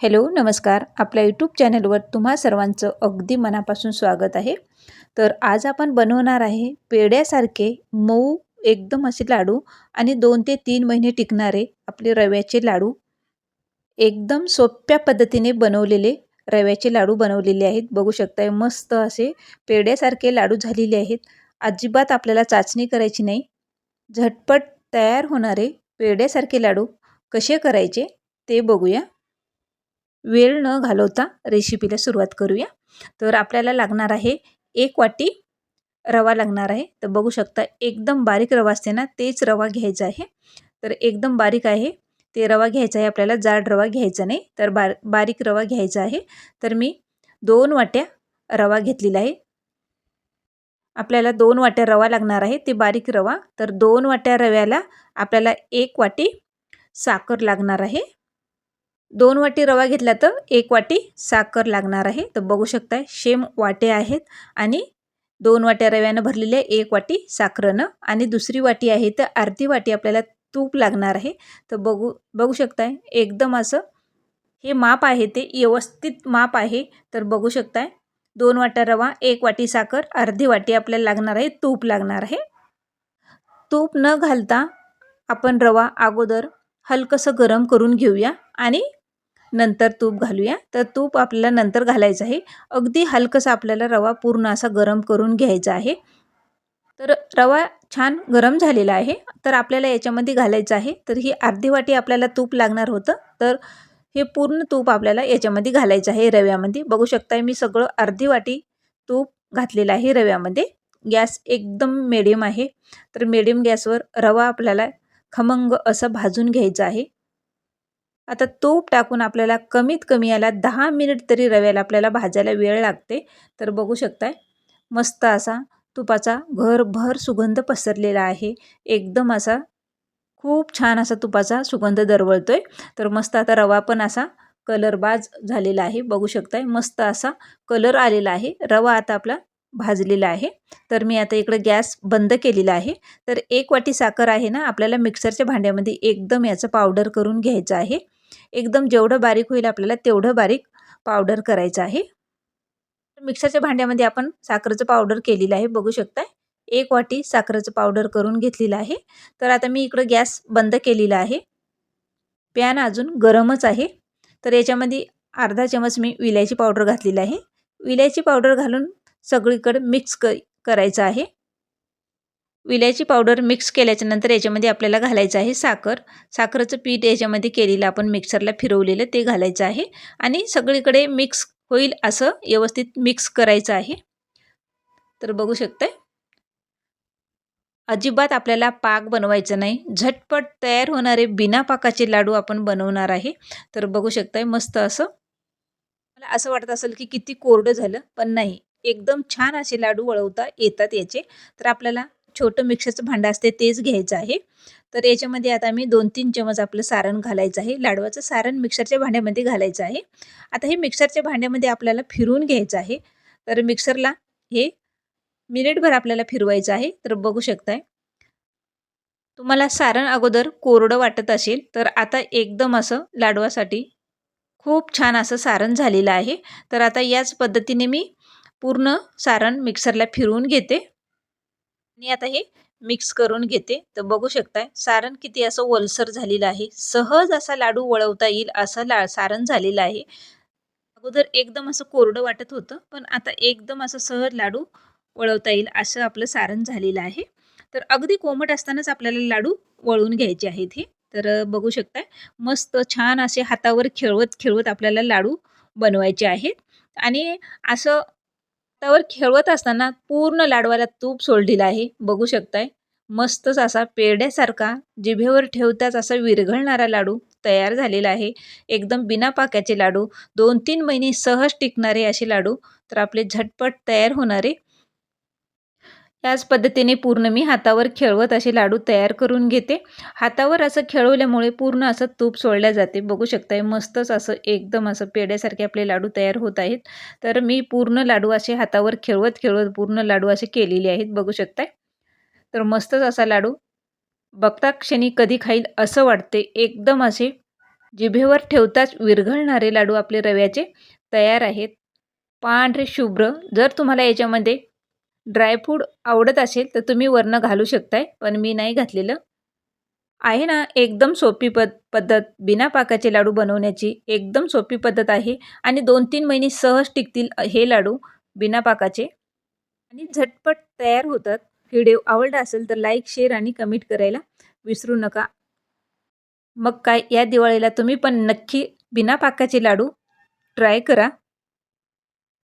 Hello नमस्कार. आपल्या YouTube चॅनलवर तुम्हा सर्वांचं अगदी मनापासून स्वागत आहे. तर आज आपण बनवणार आहे पेड्यासारखे मऊ एकदम असे लाडू आणि दोन ते तीन महिने टिकणारे आपले रव्याचे लाडू. एकदम सोप्या पद्धतीने बनवलेले रव्याचे लाडू बनवलेले आहेत. बघू शकताय मस्त असे पेड्यासारखे लाडू झालेले आहेत. अजिबात आपल्याला चाचणी करायची नाही. झटपट तयार होणारे पेड्यासारखे लाडू कसे करायचे ते बघूया. वेळ न घालवता रेसिपीला सुरुवात करूया. तर आपल्याला लागणार आहे एक वाटी रवा लागणार आहे. तर बघू शकता एकदम बारीक रवा असते ना तेच रवा घ्यायचा आहे. तर एकदम बारीक आहे. ते रवा घ्यायचा आहे आपल्याला जाड रवा घ्यायचा नाही तर बार बारीक रवा घ्यायचा आहे. तर मी दोन वाट्या रवा घेतलेला आहे. आपल्याला दोन वाट्या रवा लागणार आहे ते बारीक रवा. तर दोन वाट्या रव्याला आपल्याला एक वाटी साखर लागणार आहे. दोन वाटी रवा घेतला तर एक वाटी साखर लागणार आहे. तर बघू शकताय शेम वाटे आहेत आणि दोन वाट्या रव्यानं भरलेल्या एक वाटी साखरनं आणि दुसरी वाटी आहे तर अर्धी वाटी आपल्याला तूप लागणार आहे. तर बघू बघू शकताय एकदम असं हे माप आहे ते व्यवस्थित माप आहे. तर बघू शकताय दोन वाट्या रवा एक वाटी साखर अर्धी वाटी आपल्याला लागणार आहे तूप लागणार आहे. तूप न घालता आपण रवा अगोदर हलकंसं गरम करून घेऊया आणि नंतर तूप घालूया. तर तूप आपल्याला नंतर घालायचं आहे. अगदी हलकंसा आपल्याला रवा पूर्ण असा गरम करून घ्यायचा आहे. तर रवा छान गरम झालेला आहे. तर आपल्याला याच्यामध्ये घालायचं आहे. तर ही अर्धी वाटी आपल्याला तूप लागणार होतं. तर हे पूर्ण तूप आपल्याला याच्यामध्ये घालायचं आहे रव्यामध्ये. बघू शकता मी सगळं अर्धी वाटी तूप घातलेलं आहे रव्यामध्ये. गॅस एकदम मिडियम आहे. तर मिडियम गॅसवर रवा आपल्याला खमंग असं भाजून घ्यायचं आहे. आता तूप टाकून आपल्याला कमीत कमी याला दहा मिनिट तरी रव्याला आपल्याला भाजायला वेळ लागते. तर बघू शकताय मस्त असा तुपाचा घरभर सुगंध पसरलेला आहे. एकदम असा खूप छान असा तुपाचा सुगंध दरवळतोय. तर मस्त आता रवा पण असा कलरबाज झालेला आहे. बघू शकताय मस्त असा कलर आलेला आहे. रवा आता आपला भाजलेला आहे. तर मी आता इकडं गॅस बंद केलेला आहे. तर एक वाटी साखर आहे ना आपल्याला मिक्सरच्या भांड्यामध्ये एकदम याचं पावडर करून घ्यायचं आहे. एकदम जेवढं बारीक होईल आपल्याला तेवढं बारीक पावडर करायचं आहे. मिक्सरच्या भांड्यामध्ये आपण साखरेचं पावडर केलेलं आहे बघू शकताय. एक वाटी साखरेचं पावडर करून घेतलेलं आहे. तर आता मी इकडं गॅस बंद केलेला आहे. पॅन अजून गरमच आहे. तर याच्यामध्ये अर्धा चमच मी विलायची पावडर घातलेली आहे. विलायची पावडर घालून सगळीकडं मिक्स क करायचं आहे. विलायची पावडर मिक्स केल्याच्यानंतर याच्यामध्ये आपल्याला घालायचं आहे साखर. साखरेचं पीठ याच्यामध्ये केलेलं आपण मिक्सरला फिरवलेलं ते घालायचं आहे. आणि सगळीकडे मिक्स होईल असं व्यवस्थित मिक्स करायचं आहे. तर बघू शकताय. अजिबात आपल्याला पाक बनवायचं नाही. झटपट तयार होणारे बिना पाकाचे लाडू आपण बनवणार आहे. तर बघू शकताय मस्त असं. मला असं वाटत असेल की किती कोरडं झालं पण नाही. एकदम छान असे लाडू वळवता येतात याचे. तर आपल्याला छोटं मिक्सरचं भांडं असते तेच घ्यायचं आहे. तर याच्यामध्ये आता मी दोन तीन चमच आपलं सारण घालायचं आहे. लाडवाचं सारण मिक्सरच्या भांड्यामध्ये घालायचं आहे. आता हे मिक्सरच्या भांड्यामध्ये आपल्याला फिरून घ्यायचं आहे. तर मिक्सरला हे मिनिटभर आपल्याला फिरवायचं आहे. तर बघू शकताय. तुम्हाला सारण अगोदर कोरडं वाटत असेल तर आता एकदम असं लाडवासाठी खूप छान असं सारण झालेलं आहे. तर आता याच पद्धतीने मी पूर्ण सारण मिक्सरला फिरवून घेते. मी आता हे मिक्स करून घेते. तर बघू शकताय सारण किती असं वलसर झालेलं आहे. सहज असा लाडू वळवता येईल असं ला सारण झालेलं आहे. अगोदर एकदम असं कोरडं वाटत होतं पण आता एकदम असं सहज लाडू वळवता येईल असं आपलं सारण झालेलं आहे. तर अगदी कोमट असतानाच आपल्याला लाडू वळून घ्यायचे आहेत हे. तर बघू शकताय मस्त छान असे हातावर खेळवत खेळवत आपल्याला लाडू बनवायचे आहेत. आणि असं त्यावर खेळवत असताना पूर्ण लाडवाला तूप सोडलेलं आहे. बघू शकताय. मस्तच असा पेढ्यासारखा जिभेवर ठेवताच असा विरघळणारा लाडू तयार झालेला आहे. एकदम बिना पाक्याचे लाडू. दोन तीन महिने सहज टिकणारे असे लाडू. तर आपले झटपट तयार होणारे याच पद्धतीने पूर्ण मी हातावर खेळवत असे लाडू तयार करून घेते. हातावर असं खेळवल्यामुळे पूर्ण असं तूप सोडल्या जाते. बघू शकताय मस्तच असं एकदम असं पेड्यासारखे आपले लाडू तयार होत आहेत. तर मी पूर्ण लाडू असे हातावर खेळवत खेळवत पूर्ण लाडू असे केलेले आहेत. बघू शकताय. तर मस्तच असा लाडू. बघता क्षणी कधी खाईल असं वाटते. एकदम असे जिभेवर ठेवताच विरघळणारे लाडू आपले रव्याचे तयार आहेत. पांढरे शुभ्र. जर तुम्हाला याच्यामध्ये ड्रायफ्रूट आवडत असेल तर तुम्ही वरनं घालू शकताय पण मी नाही घातलेलं. आहे ना एकदम सोपी पद पद्धत. बिना पाकाचे लाडू बनवण्याची एकदम सोपी पद्धत आहे आणि दोन तीन महिने सहज टिकतील हे लाडू बिना पाकाचे. आणि झटपट तयार होतात. व्हिडिओ आवडला असेल तर लाईक शेअर आणि कमेंट करायला विसरू नका. मग काय या दिवाळीला तुम्ही पण नक्की बिना पाकाचे लाडू ट्राय करा.